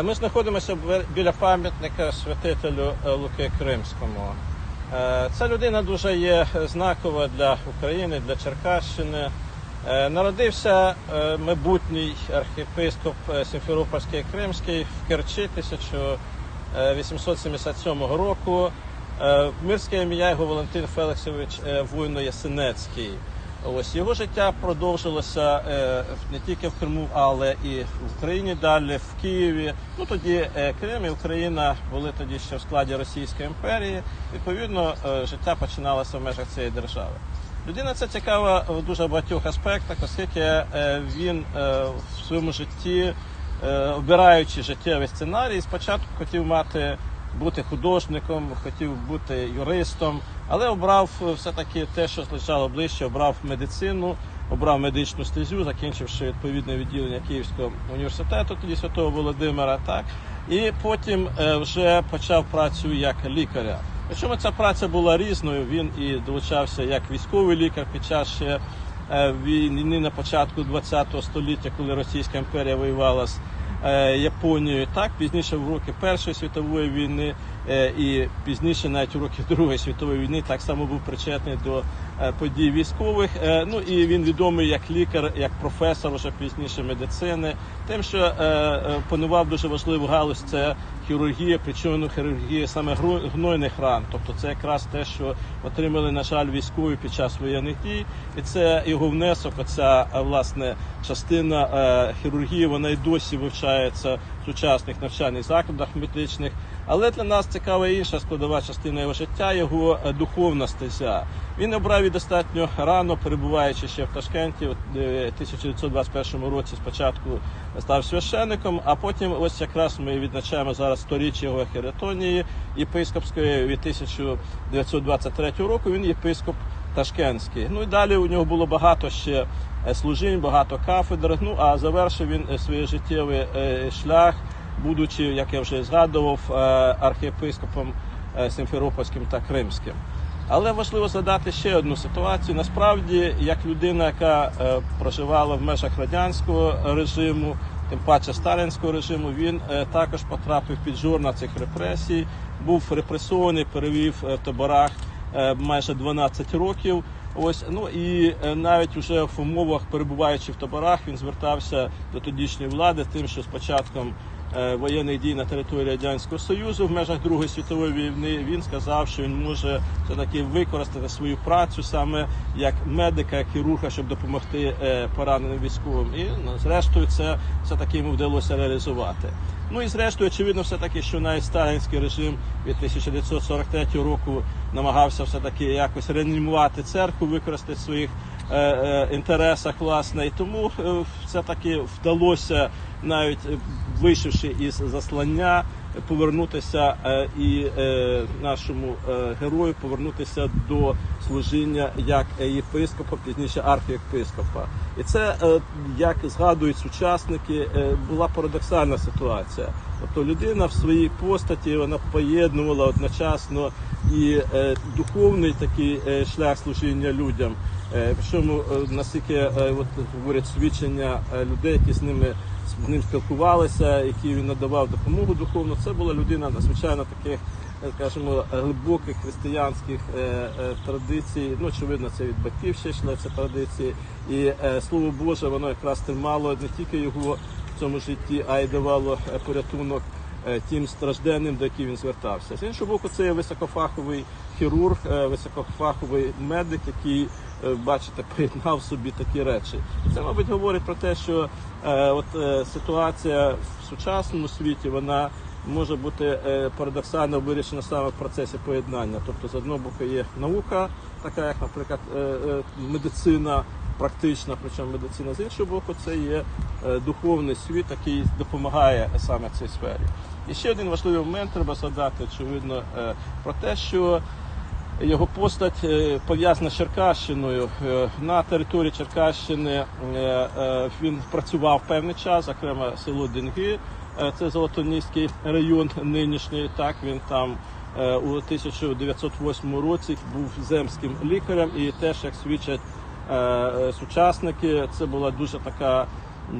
Ми знаходимося біля пам'ятника святителю е, Луки Кримському. Е, Ця людина дуже є знакова для України, для Черкащини. Е, Народився майбутній архієпископ Сімферопольський Кримський в Керчі 1877 року. Мирське ім'я його Валентин Феликсович е, Вуйно Ясенецький. Ось його життя продовжилося е, не тільки в Криму, але і в Україні далі, в Києві. Ну тоді е, Крим і Україна були тоді ще в складі Російської імперії. Відповідно, е, життя починалося в межах цієї держави. Людина ця цікава в дуже багатьох аспектах, оскільки е, він е, в своєму житті, е, обираючи життєвий сценарій, спочатку хотів мати бути художником, хотів бути юристом, але обрав е, все-таки те, що лежало ближче, обрав медицину, обрав медичну стезю, закінчивши відповідне відділення Київського університету, тоді Святого Володимира, так і потім е, вже почав працю як лікаря. Причому ця праця була різною. Він і долучався як військовий лікар під час ще е, війни на початку ХХ століття, коли Російська імперія воювала з Японією. Так пізніше в роки Першої світової війни і пізніше, навіть у роки Другої світової війни, так само був причетний до е, подій військових. Е, Ну і він відомий як лікар, як професор, вже пізніше медицини, тим, що е, е, панував дуже важливу галузь це хірургія, причому хірургія саме гнойних ран. Тобто це якраз те, що отримали, на жаль, військові під час воєнних дій, і це його внесок. Оця е, власне частина е, хірургії, вона й досі вивчається в сучасних навчальних закладах медичних. Але для нас цікава інша складова частина його життя, його е, духовна стезя. Він обрав її достатньо рано, перебуваючи ще в Ташкенті, е, 1921 році спочатку став священником, а потім ось якраз ми відзначаємо зараз сторіччя його Херетонії єпископської від 1923 року. Він єпископ Ташкентський. Ну і далі у нього було багато ще е, служінь, багато кафедр. Ну а завершив він свій життєвий шлях, будучи, як я вже згадував, е, архієпископом е, Симферопольським та Кримським. Але важливо згадати ще одну ситуацію. Насправді, як людина, яка е, проживала в межах радянського режиму, тим паче сталінського режиму, він також потрапив під жорна цих репресій, був репресований, перевів в таборах майже 12 років. Ось ну і навіть уже в умовах перебуваючи в таборах, він звертався до тодішньої влади, тим, що з початком воєнних дій на території радянського союзу в межах Другої світової війни він сказав, що він може все таки використати свою працю саме як медика, як хірурга, щоб допомогти е, пораненим військовим. І ну, зрештою це все таки йому вдалося реалізувати. Ну і зрештою, очевидно, все таки, що навіть сталінський режим від 1943 року намагався все таки якось реанімувати церкву, використати своїх е, е, інтересах, власне, і тому е, все таки вдалося навіть е, вийшовши із заслання, е, повернутися е, і е, нашому е, герою повернутися до служіння як єпископа, пізніше архієпископа. І це, е, як згадують сучасники, е, була парадоксальна ситуація. Тобто людина в своїй постаті вона поєднувала одночасно і е, духовний такий е, шлях служіння людям. Е, Причому е, наскільки е, от говорять свідчення е, людей, які з ними з ним спілкувалися, які він надавав допомогу духовну, це була людина надзвичайно таких, е, скажімо, глибоких християнських е, е, традицій. Ну, очевидно, це від батьків ще йшли ці традиції. І е, слово Боже, воно якраз тримало не тільки його в цьому житті, а й давало е, порятунок е, тим стражденним, до яких він звертався. З іншого боку, це є високофаховий хірург, е, високофаховий медик, який, е, бачите, поєднав собі такі речі. Це, мабуть, говорить про те, що е, от ситуація в сучасному світі вона може бути парадоксально вирішена саме в процесі поєднання. Тобто, з одного боку є наука, така як, наприклад, медицина. Практична, причому медицина з іншого боку, це є духовний світ, який допомагає саме цій сфері. І ще один важливий момент треба згадати, очевидно, про те, що його постать е, пов'язана з Черкащиною. Е, На території Черкащини е, він працював певний час, зокрема село Денги, це Золотоніський район нинішній. Так він там у 1908 році був земським лікарем, і теж як свідчать сучасники, це була дуже така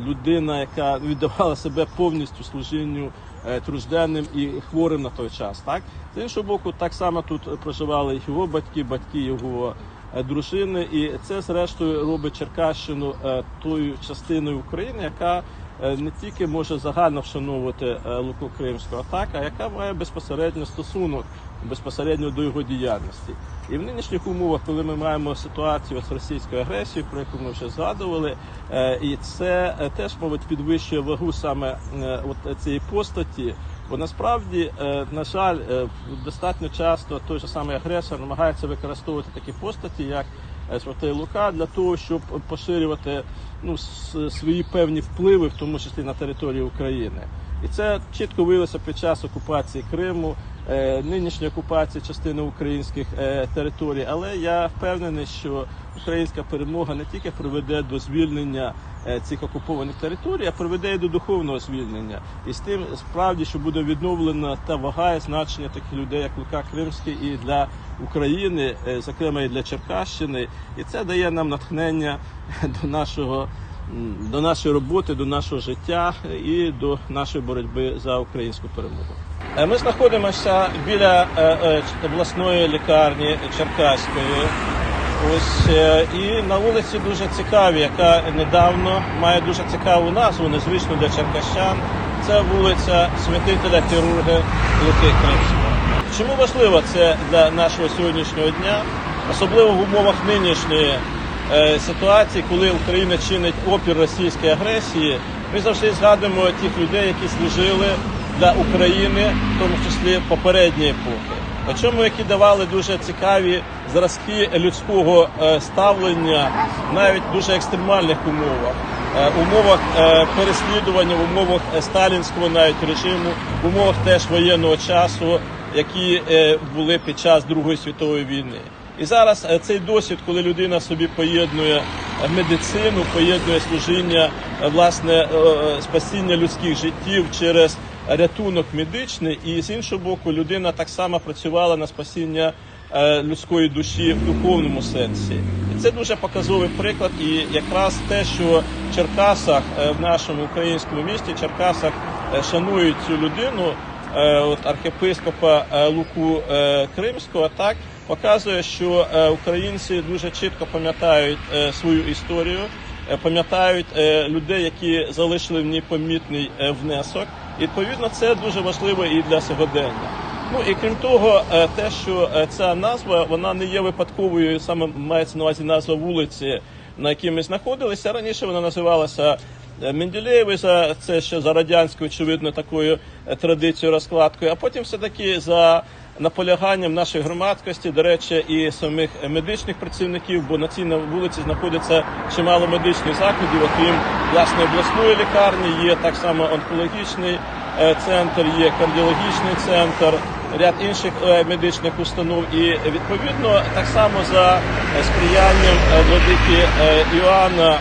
людина, яка віддавала себе повністю служінню е, тружденним і хворим на той час. Так з іншого боку, так само тут проживали його батьки, батьки його е, дружини, і це зрештою робить Черкащину е, тою частиною України, яка не тільки може загально вшановувати е, Луку Кримського, так, а яка має безпосередньо стосунок безпосередньо до його діяльності. І в нинішніх умовах, коли ми маємо ситуацію з російською агресією, про яку ми вже згадували, е, і це е, теж мабуть підвищує вагу саме е, от цієї постаті. Бо насправді, е, на жаль, е, достатньо часто той же самий агресор намагається використовувати такі постаті, як е, Святий Лука, для того, щоб поширювати ну, свої певні впливи, в тому числі на території України. І це чітко виявилося під час окупації Криму, е, нинішньої окупації частини українських е, територій. Але я впевнений, що українська перемога не тільки приведе до звільнення е, цих окупованих територій, а приведе і до духовного звільнення. І з тим справді, що буде відновлена та вага і значення таких людей, як Лука Кримський, і для України, е, зокрема і для Черкащини. І це дає нам натхнення до нашого. До нашої роботи, до нашого життя і до нашої боротьби за українську перемогу. Е, Ми знаходимося біля е, е, обласної лікарні Черкаської. Ось е, і на вулиці дуже цікаві, яка недавно має дуже цікаву назву, незвичну для черкащан. Це вулиця святителя хірурга Луки Кримського. Чому важливо це для нашого сьогоднішнього дня, особливо в умовах нинішньої е, ситуації, коли Україна чинить опір російській агресії, ми завжди згадуємо тих людей, які служили для України, в тому числі попередньої епохи. Причому які давали дуже цікаві зразки людського е, ставлення навіть в дуже екстремальних умовах, Е, умовах е, переслідування, в умовах сталінського навіть режиму, умовах теж воєнного часу, які були під час Другої світової війни. І зараз цей досвід, коли людина собі поєднує медицину, поєднує служіння, власне, спасіння людських життів через рятунок медичний, і з іншого боку, людина так само працювала на спасіння е, людської душі в духовному сенсі. І це дуже показовий приклад. І якраз те, що в Черкасах, е, в нашому українському місті, Черкасах е, шанують цю людину, от архієпископа Луку Кримського, так показує, що українці дуже чітко пам'ятають свою історію, пам'ятають людей, які залишили в ній помітний внесок. Відповідно, це дуже важливо і для сьогодення. Ну і крім того, е, те, що е, ця назва вона не є випадковою, саме мається на увазі назва вулиці, на якій ми знаходилися. Раніше вона називалася е, за це ще за радянською, очевидно, такою традицією розкладкою. А потім все таки за наполяганням нашої громадськості, до речі, і самих медичних працівників, бо на цій вулиці знаходиться чимало медичних закладів, окрім власне обласної лікарні, є так само онкологічний е, центр, є кардіологічний центр, ряд інших е, медичних установ. І відповідно так само за сприянням е, владики е, Іоанна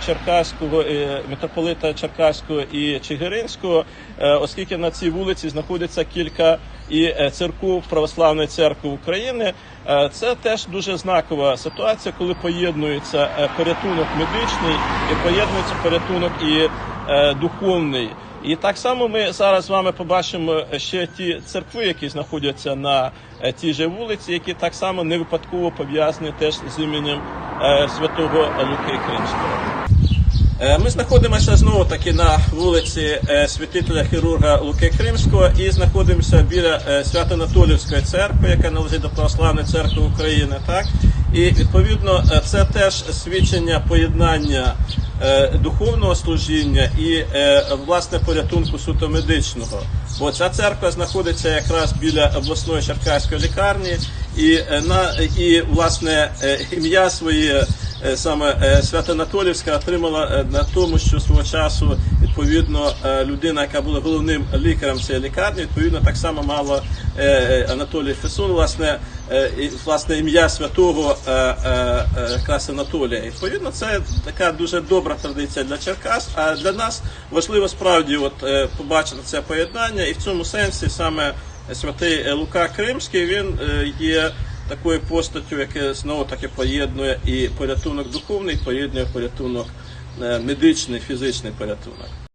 Черкаського, митрополита Черкаського і Чигиринського, оскільки на цій вулиці знаходиться кілька і церков Православної церкви України. Це теж дуже знакова ситуація, коли поєднується порятунок медичний і поєднується порятунок і духовний. І так само ми зараз з вами побачимо ще ті церкви, які знаходяться на е, тій же вулиці, які так само не випадково пов'язані теж з іменем е, святого Луки Кримського. Е, Ми знаходимося знову таки на вулиці святителя хірурга Луки Кримського і знаходимося біля Свято-Анатолівської церкви, яка належить до Православної церкви України. Так і відповідно е, це теж свідчення поєднання е, духовного служіння і е, власне порятунку суто медичного. Бо ця церква знаходиться якраз біля обласної черкаської лікарні, і на і власне ім'я своє саме Свято-Анатолівська отримала на тому, що свого часу відповідно е, людина, яка була головним лікарем цієї лікарні, відповідно так само мала е, е, Анатолій Фесун, власне, власне ім'я святого якраз Анатолія. І, Відповідно, це така дуже добра традиція для Черкас. А для нас важливо справді от побачити це поєднання, і в цьому сенсі саме святий Лука Кримський він є такою постаттю, яка знову таки поєднує і порятунок духовний, поєднує порятунок медичний, фізичний порятунок.